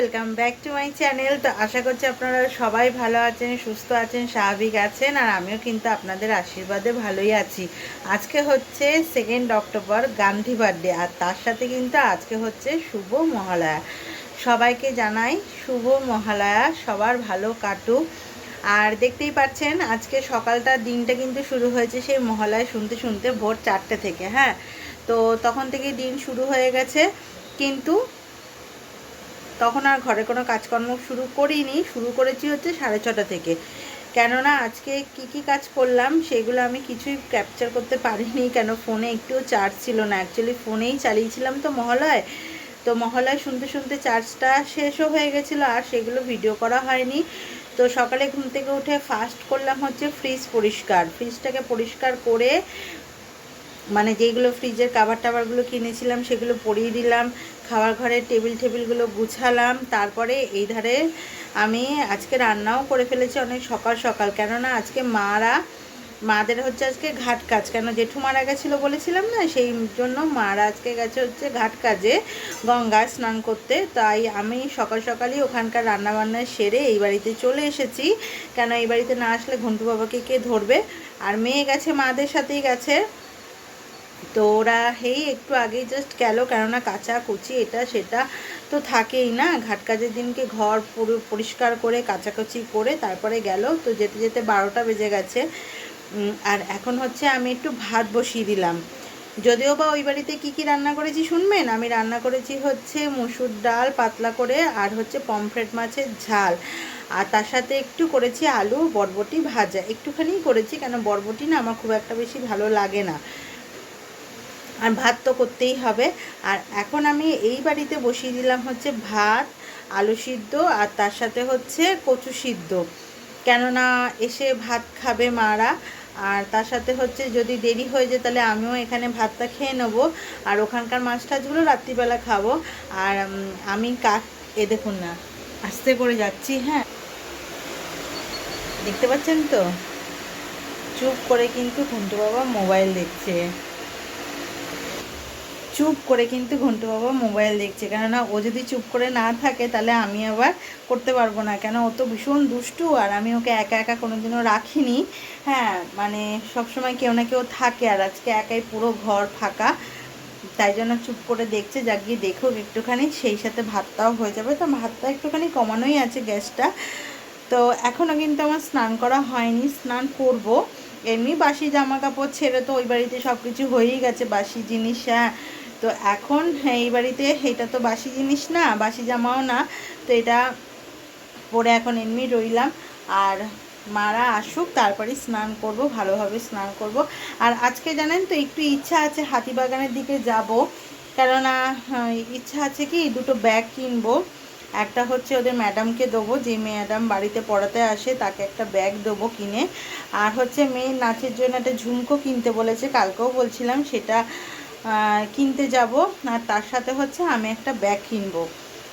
Welcome back to my channel তো আশা করছি আপনারা সবাই ভালো আছেন, সুস্থ আছেন, স্বাভাবিক আছেন, আর আমিও কিন্তু আপনাদের আশীর্বাদে ভালোই আছি। আজকে হচ্ছে সেকেন্ড অক্টোবর গান্ধী বার্থডে আর তার সাথে কিন্তু আজকে হচ্ছে শুভ মহালয়া। সবাইকে জানাই শুভ মহালয়া, সবার ভালো কাটুক। আর দেখতেই পাচ্ছেন, আজকে সকালটা দিনটা কিন্তু শুরু হয়েছে সেই মহালয়া শুনতে শুনতে ভোর চারটে থেকে হ্যাঁ? তো তখন থেকেই দিন শুরু হয়ে গেছে, কিন্তু তখন আর ঘরে কোনো কাজকর্ম শুরু করিনি। শুরু করেছি হচ্ছে সাড়ে ছটা থেকে। কেননা আজকে কি কি কাজ করলাম সেগুলো আমি কিছুই ক্যাপচার করতে পারিনি। কেন ফোনে একটুও চার্জ ছিল না। অ্যাকচুয়ালি ফোনেই চালিয়েছিলাম তো মহালয়। তো মহালয় শুনতে শুনতে চার্জটা শেষও হয়ে গেছিল আর সেগুলো ভিডিও করা হয়নি। তো সকালে ঘুম থেকে উঠে ফার্স্ট করলাম হচ্ছে ফ্রিজ পরিষ্কার। ফ্রিজটাকে পরিষ্কার করে মানে যেগুলো ফ্রিজের কাবার টাবারগুলো কিনেছিলাম সেগুলো পরিয়ে দিলাম। খাওয়ার ঘরের টেবিল টেবিলগুলো গুছালাম। তারপরে এই ধারে আমি আজকে রান্নাও করে ফেলেছি অনেক সকাল সকাল। কেননা আজকে মারা, মাদের হচ্ছে আজকে ঘাট কাজ। কেন জেঠু মারা গেছিল বলেছিলাম না? সেই জন্য মারা আজকে গেছে হচ্ছে ঘাট কাজে গঙ্গা স্নান করতে। তাই আমি সকাল সকালই ওখানকার রান্নাবান্না সেরে এই বাড়িতে চলে এসেছি। কেন এই বাড়িতে না আসলে ঘন্টু বাবাকে কে ধরবে? আর মেয়ে গেছে, মাদের সাথেই গেছে। তো ওরা, হেই, একটু আগেই জাস্ট গেল, কেননা কাঁচা কুচি এটা সেটা তো থাকেই না। ঘাট কাজের দিনকে ঘর পুরো পরিষ্কার করে কাচাকুচি করে তারপরে গেল। তো যেতে যেতে বারোটা বেজে গেছে। আর এখন হচ্ছে আমি একটু ভাত বসিয়ে দিলাম। যদিও বা ওই বাড়িতে কী কী রান্না করেছি শুনবেন? আমি রান্না করেছি হচ্ছে মুসুর ডাল পাতলা করে আর হচ্ছে পমফ্রেট মাছের ঝাল। আর তার সাথে একটু করেছি আলু, বরবটি ভাজা। একটুখানি করেছি কেন বরবটি না আমার খুব একটা বেশি ভালো লাগে না। আর ভাত তো করতেই হবে। আর এখন আমি এই বাড়িতে বসিয়ে দিলাম হচ্ছে ভাত, আলু সিদ্ধ আর তার সাথে হচ্ছে কচু সিদ্ধ। কেননা এসে ভাত খাবে মারা। আর তার সাথে হচ্ছে যদি দেরি হয়ে যায় তাহলে আমিও এখানে ভাতটা খেয়ে নেব। আর ওখানকার মাছ টাছগুলো রাত্রিবেলা খাব। আর আমি কাক, এ দেখুন না, আস্তে করে যাচ্ছি হ্যাঁ। দেখতে পাচ্ছেন তো? চুপ করে কিন্তু ঘন্টু বাবা মোবাইল দেখছে। চুপ করে কিন্তু ঘন্টু বাবা মোবাইল দেখছে। কেননা ও যদি চুপ করে না থাকে, তাহলে আমি আবার করতে পারব না। কেন, ও তো ভীষণ দুষ্টু আর আমি ওকে একা একা কোনোদিনও রাখিনি। হ্যাঁ মানে সবসময় কেউ না কেউ থাকে আর আজকে একাই পুরো ঘর ফাঁকা। তাই জন্য চুপ করে দেখছে, যা গিয়ে দেখুক একটুখানি। সেই সাথে ভাতটাও হয়ে যাবে। তো ভাতটা একটুখানি কমানোই আছে গ্যাসটা। তো এখনও কিন্তু আমার স্নান করা হয়নি। স্নান করব। এমনি বাসি জামা কাপড় ছেড়ে তো ওই বাড়িতে সব কিছু হয়েই গেছে। বাসি জিনিস হ্যাঁ তো এখন এই বাড়িতে এটা তো বাসি জিনিস না, বাসি জামাও না, তো এটা পরে এখন এমনি রইলাম। আর মারা আসুক, তারপরে স্নান করব, ভালোভাবে স্নান করব। আর আজকে জানেন তো, একটু ইচ্ছা আছে হাতিবাগানের দিকে যাব। কেননা ইচ্ছা আছে কি, দুটো ব্যাগ কিনবো। একটা হচ্ছে ওদের ম্যাডামকে দেবো, যে ম্যাডাম বাড়িতে পড়াতে আসে, তাকে একটা ব্যাগ দেবো কিনে। আর হচ্ছে মেয়ে নাচের জন্য একটা ঝুমকো কিনতে বলেছে, কালকেও বলছিলাম, সেটা কিনতে যাব। আর তার সাথে হচ্ছে আমি একটা ব্যাগ কিনবো।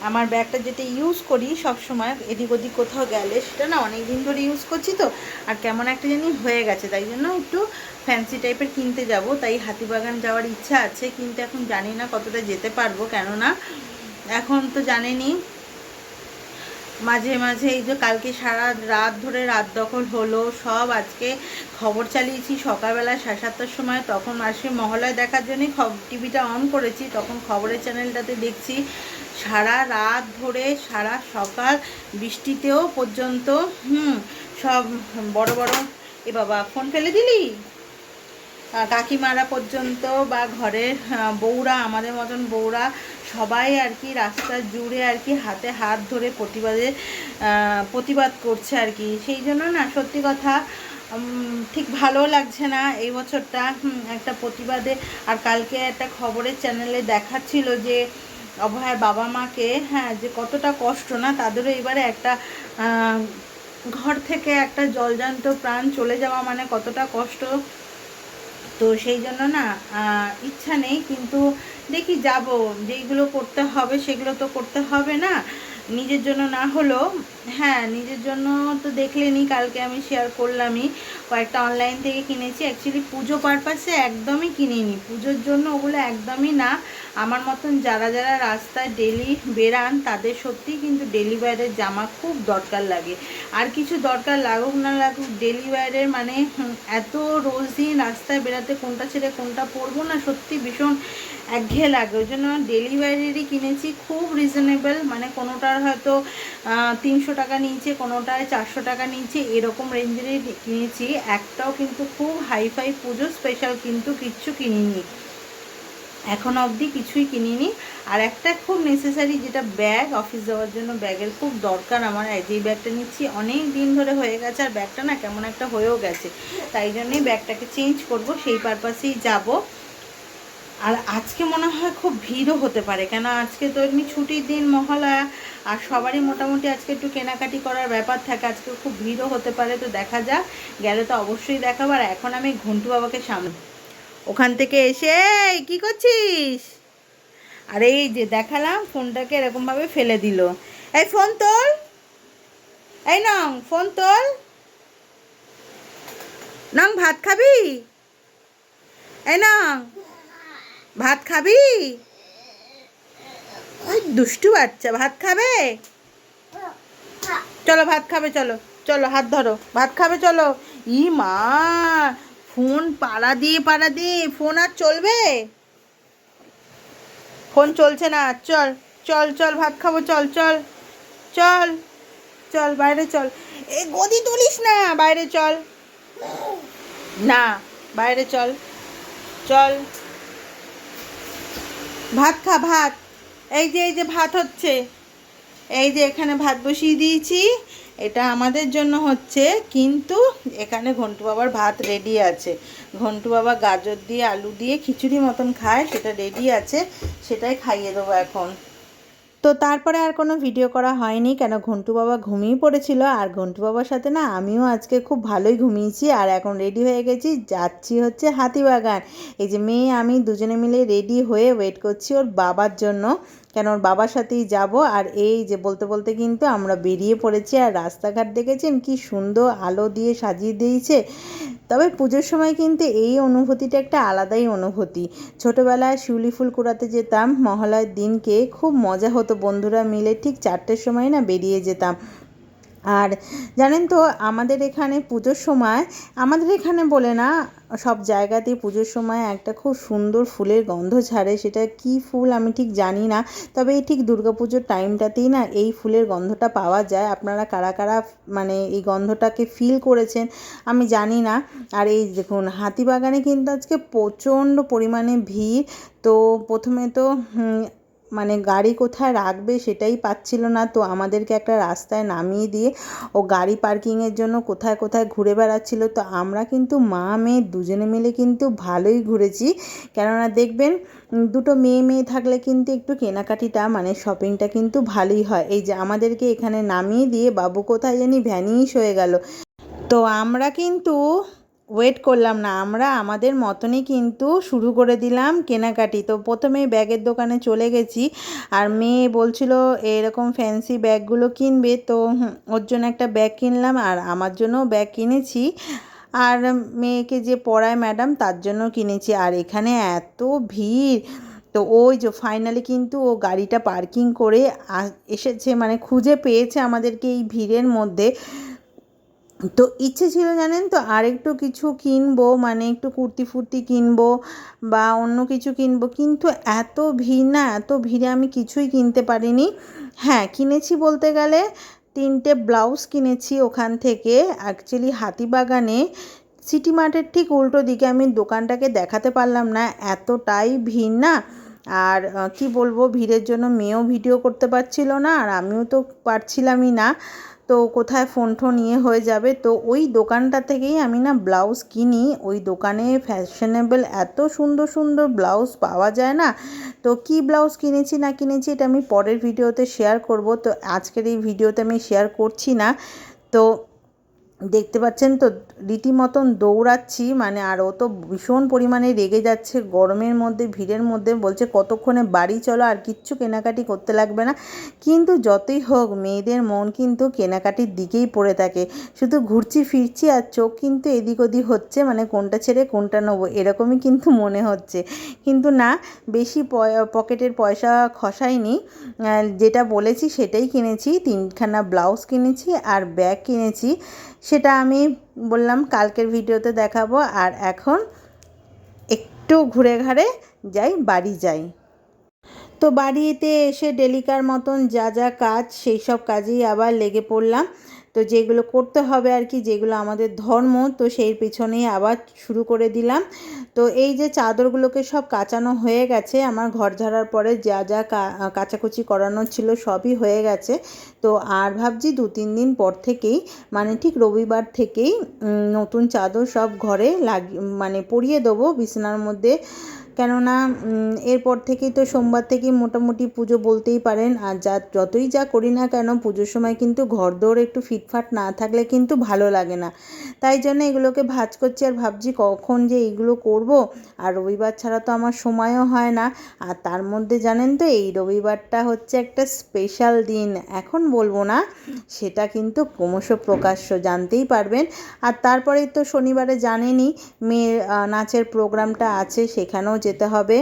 আমার ব্যাগটা যেটা ইউজ করি সব সময় এদিক ওদিক কোথাও গেলে, সেটা না অনেক দিন ধরে ইউজ করছি তো, আর কেমন একটা জানি হয়ে গেছে। তাই জন্য একটু ফ্যান্সি টাইপের কিনতে যাব। তাই হাতিবাগান যাওয়ার ইচ্ছা আছে, কিন্তু এখন জানি না কতটা যেতে পারব, কেননা এখন তো জানেনি মাঝে মাঝে এই যে কালকে সারা রাত ধরে রাত দখল হলো, সব আজকে খবর চালিয়েছি। সকালবেলা সাড়ে সাতটার সময় তখন মাসে মহলায় দেখার জন্যই টিভিটা অন করেছি, তখন খবরের চ্যানেলটাতে দেখছি সারা রাত ধরে, সারা সকাল বৃষ্টিতেও পর্যন্ত, হুম, সব বড় বড়, এ বাবা, ফোন ফেলে দিলি? কাকিমারা পর্যন্ত বা ঘরের বউরা, আমাদের মতন বউরা সবাই আর কি রাস্তা জুড়ে আর কি হাতে হাত ধরে প্রতিবাদে প্রতিবাদ করছে আর কি। সেই জন্য না, সত্যি কথা ঠিক ভালো লাগছে না এই বছরটা। একটা প্রতিবাদে আর কালকে একটা খবরের চ্যানেলে দেখাচ্ছিল যে, অভয়ের বাবা মাকে হ্যাঁ যে কতটা কষ্ট না, তাদেরও এবারে একটা ঘর থেকে একটা জলজান্ত প্রাণ চলে যাওয়া মানে কতটা কষ্ট। তো সেই জন্য না ইচ্ছা নেই, কিন্তু দেখি যাব, যেইগুলো করতে হবে সেগুলো তো করতে হবে না। নিজের জন্য না হলো হ্যাঁ নিজের জন্য তো দেখলেনি, কালকে আমি শেয়ার করলামই। কয়েকটা অনলাইন থেকে কিনেছি অ্যাকচুয়ালি পুজো পারপাসে একদমই কিনিনি। পুজোর জন্য ওগুলো একদমই না। আমার মতন যারা যারা রাস্তায় ডেলি বেরান, তাদের সত্যিই কিন্তু ডেলি ওয়্যারের জামা খুব দরকার লাগে। আর কিছু দরকার লাগুক না লাগুক ডেলি ওয়্যারের মানে এত রোজ দিন রাস্তায় বেরাতে কোনটা ছেড়ে কোনটা পরবো না, সত্যি ভীষণ একঘেয়ে লাগে। ওই জন্য ডেলি ওয়্যারেরই কিনেছি খুব রিজনেবল মানে কোনোটার হয়তো তিনশো টাকা নিয়েছে, কোনোটায় চারশো টাকা নিয়েছে, এরকম রেঞ্জেরই কিনেছি। একটাও কিন্তু খুব হাইফাই পুজো স্পেশাল কিন্তু কিচ্ছু কিনিনি। এখন অবধি কিছুই কিনিনি। আর একটা খুব নেসেসারি যেটা ব্যাগ অফিস যাওয়ার জন্য ব্যাগের খুব দরকার আমার যেই ব্যাগটা নিচ্ছি, অনেক দিন ধরে হয়ে গেছে, আর ব্যাগটা না কেমন একটা হয়েও গেছে। তাই জন্যই ব্যাগটাকে চেঞ্জ করব, সেই পারপাসেই যাব। আর আজকে মনে হয় খুব ভিড়ও হতে পারে কেন আজকে তো এমনি ছুটির দিন মহালয়া আর সবারই মোটামুটি আজকে একটু কেনাকাটি করার ব্যাপার থাকে আজকে খুব ভিড়ও হতে পারে, তো দেখা যাক। গেলে তো অবশ্যই দেখাবো, আর এখন আমি ঘন্টু বাবাকে সামনে ওখান থেকে এসে কি করছিস? আর এই যে দেখালাম, ফোনটাকে এরকমভাবে ফেলে দিল। এই, ফোন তোল। এই, নং, ফোন তোল। নং, ভাত খাবি? এই, নং, ভাত খাবি? ওই, দুষ্টু বাচ্চা, ভাত খাবে? চলো, ভাত খাবে, চলো চলো, হাত ধরো, ভাত খাবে, চলো। ই মা ফোন পাড়া দিয়ে পাড়া দিয়ে, ফোন আর চলবে? ফোন চলছে না, চল চল চল, ভাত খাব, চল চল চল চল, বাইরে চল। এ, গদি তুলিস না, বাইরে চল। না, বাইরে চল চল। ভাত খা, ভাত। এই যে এই যে, ভাত হচ্ছে। এই যে এখানে ভাত বসিয়ে দিয়েছি, এটা আমাদের জন্য হচ্ছে, কিন্তু এখানে ঘন্টু বাবার ভাত রেডি আছে। ঘন্টু বাবা গাজর দিয়ে, আলু দিয়ে খিচুড়ি মতন খায়, সেটা রেডি আছে, সেটাই খাইয়ে দেবো এখন। তো তারপরে আর কোনো ভিডিও করা হয়নি, কেন ঘন্টু বাবা ঘুমিয়ে পড়েছিল, আর ঘন্টু বাবার সাথে না আমিও আজকে খুব ভালোই ঘুমিয়েছি, আর এখন রেডি হয়ে গেছি, যাচ্ছি হচ্ছে হাতিবাগান। এই যে মেয়ে, আমি দুজনে মিলে রেডি হয়ে ওয়েট করছি ওর বাবার জন্য। কেন ওর বাবার সাথেই যাব? আর এই যে বলতে বলতে কিন্তু আমরা বেরিয়ে পড়েছি আর রাস্তাঘাট দেখেছেন কি সুন্দর আলো দিয়ে সাজিয়ে দিয়েছে। তবে পুজোর সময় কিন্তু এই অনুভূতিটা একটা আলাদাই অনুভূতি। ছোটোবেলায় শিউলি ফুল কুড়াতে যেতাম, মহালয়ের দিনকে খুব মজা হতো বন্ধুরা মিলে ঠিক চারটের সময় না বেরিয়ে যেতাম। আর জানেন তো, আমাদের এখানে পুজোর সময়, আমাদের এখানে বলে না, সব জায়গাতেই পুজোর সময় একটা খুব সুন্দর ফুলের গন্ধ ছাড়ে সেটা কি ফুল আমি ঠিক জানি না, তবে এই ঠিক দুর্গাপুজোর টাইমটাতেই না এই ফুলের গন্ধটা পাওয়া যায়। আপনারা কারা কারা মানে এই গন্ধটাকে ফিল করেছেন, আমি জানি না। আর এই দেখুন, হাতিবাগানে কিন্তু আজকে প্রচণ্ড পরিমাণে ভিড়, তো প্রথমে তো মানে গাড়ি কোথায় রাখবে সেটাই পাচ্ছিল না। তো আমাদেরকে একটা রাস্তায় নামিয়ে দিয়ে ও গাড়ি পার্কিংয়ের জন্য কোথায় কোথায় ঘুরে বেড়াচ্ছিল। তো আমরা কিন্তু মা, মেয়ে দুজনে মিলে কিন্তু ভালোই ঘুরেছি। কেননা দেখবেন দুটো মেয়ে মেয়ে থাকলে কিন্তু একটু কেনাকাটিটা মানে শপিংটা কিন্তু ভালোই হয়। এই যে আমাদেরকে এখানে নামিয়ে দিয়ে, বাবু কোথায় জানি ভ্যানিশ হয়ে গেল। তো আমরা কিন্তু ওয়েট করলাম না, আমরা আমাদের মতনই কিন্তু শুরু করে দিলাম কেনাকাটি। তো প্রথমেই ব্যাগের দোকানে চলে গেছি আর মেয়ে বলছিল, এরকম ফ্যান্সি ব্যাগগুলো কিনবে। তো ওর জন্য একটা ব্যাগ কিনলাম আর আমার জন্যও ব্যাগ কিনেছি। আর মেয়েকে যে পড়ায় ম্যাডাম, তার জন্য কিনেছি। আর এখানে এত ভিড়। তো ওই যে ফাইনালি কিন্তু ও গাড়িটা পার্কিং করে এসেছে মানে খুঁজে পেয়েছে আমাদেরকে এই ভিড়ের মধ্যে। তো ইচ্ছে ছিল জানেন তো আর একটু কিছু কিনবো মানে একটু কুর্তি ফুর্তি কিনবো বা অন্য কিছু কিনবো। কিন্তু এত ভিড় না, এত ভিড়ে আমি কিছুই কিনতে পারিনি। হ্যাঁ কিনেছি বলতে গেলে তিনটে ব্লাউজ কিনেছি ওখান থেকে। অ্যাকচুয়ালি হাতিবাগানে, সিটি মার্টের ঠিক উল্টো দিকে আমি দোকানটাকে দেখাতে পারলাম না, এতটাই ভিড় না। আর কি বলব, ভিড়ের জন্য মেয়েও ভিডিও করতে পারছিল না, আর আমিও তো পারছিলামই না। তো কোথায় ফোন টোন নিয়ে হয়ে যাবে? তো ওই দোকানটা থেকেই আমি না ব্লাউজ কিনি। ওই দোকানে ফ্যাশনেবল এত সুন্দর সুন্দর ব্লাউজ পাওয়া যায় না। তো কি ব্লাউজ কিনেছি, না কিনেছি এটা আমি পরের ভিডিওতে শেয়ার করব। তো আজকের এই ভিডিওতে আমি শেয়ার করছি না। তো দেখতে পাচ্ছেন তো রীতিমতন দৌড়াচ্ছি মানে আর ও তো ভীষণ পরিমাণে রেগে যাচ্ছে গরমের মধ্যে ভিড়ের মধ্যে বলছে কতক্ষণে বাড়ি চলো আর কিচ্ছু কেনাকাটি করতে লাগবে না। কিন্তু যতই হোক মেয়েদের মন কিন্তু কেনাকাটির দিকেই পড়ে থাকে। শুধু ঘুরছি ফিরছি আর চোখ কিন্তু এদিক ওদিক হচ্ছে মানে কোনটা ছেড়ে কোনটা নেব এরকমই কিন্তু মনে হচ্ছে। কিন্তু না বেশি পকেটের পয়সা খসাইনি। আহ, যেটা বলেছি সেটাই কিনেছি তিনখানা ব্লাউজ কিনেছি আর ব্যাগ কিনেছি। সেটা আমি বললাম, কালকের ভিডিওতে দেখাবো। আর এখন একটু ঘুরে ঘাড়ে যাই, বাড়ি যাই। তো বাড়িতে এসে ডেলিকার মতন যা যা কাজ, সেই সব কাজেই আবার লেগে পড়লাম। তো যেগুলো করতে হবে আর কি, যেগুলো আমাদের ধর্ম, তো সেই পিছনেই আবার শুরু করে দিলাম। তো এই যে চাদরগুলোকে সব কাচানো হয়ে গেছে, আমার ঘর ঝাড়ার পরে যা যা কাচাকুচি করানো ছিল সবই হয়ে গেছে। তো আর ভাবছি দু তিন দিন পর থেকেই মানে ঠিক রবিবার থেকেই নতুন চাদর সব ঘরে লাগ মানে পরিয়ে দেবো, বিছানার মধ্যে। কেননা এরপর থেকেই তো সোমবার থেকেই মোটামুটি পুজো বলতেই পারেন। আর যা, যতই যা করি না কেন, পুজোর সময় কিন্তু ঘর দৌড় একটু ফিটফাট না থাকলে কিন্তু ভালো লাগে না। তাই জন্য এগুলোকে ভাজ করছি আর ভাবছি কখন যে এইগুলো করব। আর রবিবার ছাড়া তো আমার সময়ও হয় না। আর তার মধ্যে জানেন তো, এই রবিবারটা হচ্ছে একটা স্পেশাল দিন। এখন বলব না, সেটা কিন্তু ক্রমশ প্রকাশ্য, জানতেই পারবেন। আর তারপরে তো শনিবারে জানেনই, মেয়ের নাচের প্রোগ্রামটা আছে, সেখানেও যেতে হবে।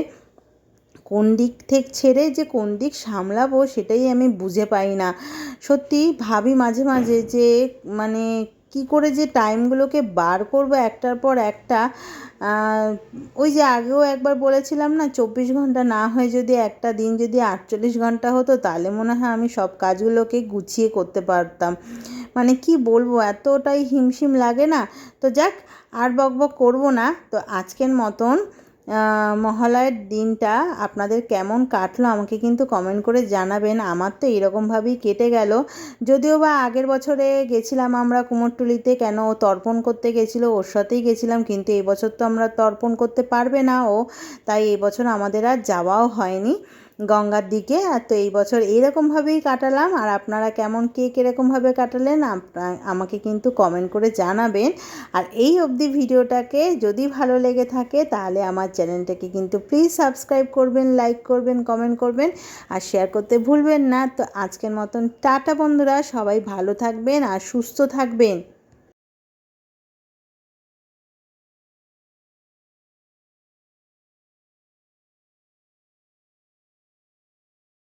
কোন দিক থেকে ছেড়ে যে কোন দিক সামলাবো সেটাই আমি বুঝে পাই না। সত্যি ভাবি মাঝে মাঝে যে মানে কি করে যে টাইমগুলোকে বার করব একটার পর একটা। ওই যে আগেও একবার বলেছিলাম না, চব্বিশ ঘণ্টা না হয়ে যদি একটা দিন যদি আটচল্লিশ ঘণ্টা হতো, তাহলে মনে হয় আমি সব কাজগুলোকে গুছিয়ে করতে পারতাম। মানে কি বলব, এতটাই হিমশিম লাগে না। তো যাক, আর বকবক করব না। তো আজকের মতন মহালয়ের দিনটা আপনাদের কেমন কাটলো আমাকে কিন্তু কমেন্ট করে জানাবেন। আমার তো এরকমভাবেই কেটে গেল। যদিও বা আগের বছরে গেছিলাম আমরা কুমোরটুলিতে, কেন ও তর্পণ করতে গেছিল, ওর সাথেই গেছিলাম, কিন্তু এবছর তো আমরা তর্পণ করতে পারবে না ও, তাই এবছর আমাদের আর যাওয়াও হয়নি। গঙ্গার দিকে। আর তো এই বছর এইরকমভাবেই কাটালাম। আর আপনারা কেমন, কে কীরকমভাবে কাটালেন আমাকে কিন্তু কমেন্ট করে জানাবেন। আর এই অবধি ভিডিওটাকে যদি ভালো লেগে থাকে, তাহলে আমার চ্যানেলটাকে কিন্তু প্লিজ সাবস্ক্রাইব করবেন লাইক করবেন কমেন্ট করবেন। আর শেয়ার করতে ভুলবেন না। তো আজকের মতন টাটা বন্ধুরা, সবাই ভালো থাকবেন আর সুস্থ থাকবেন।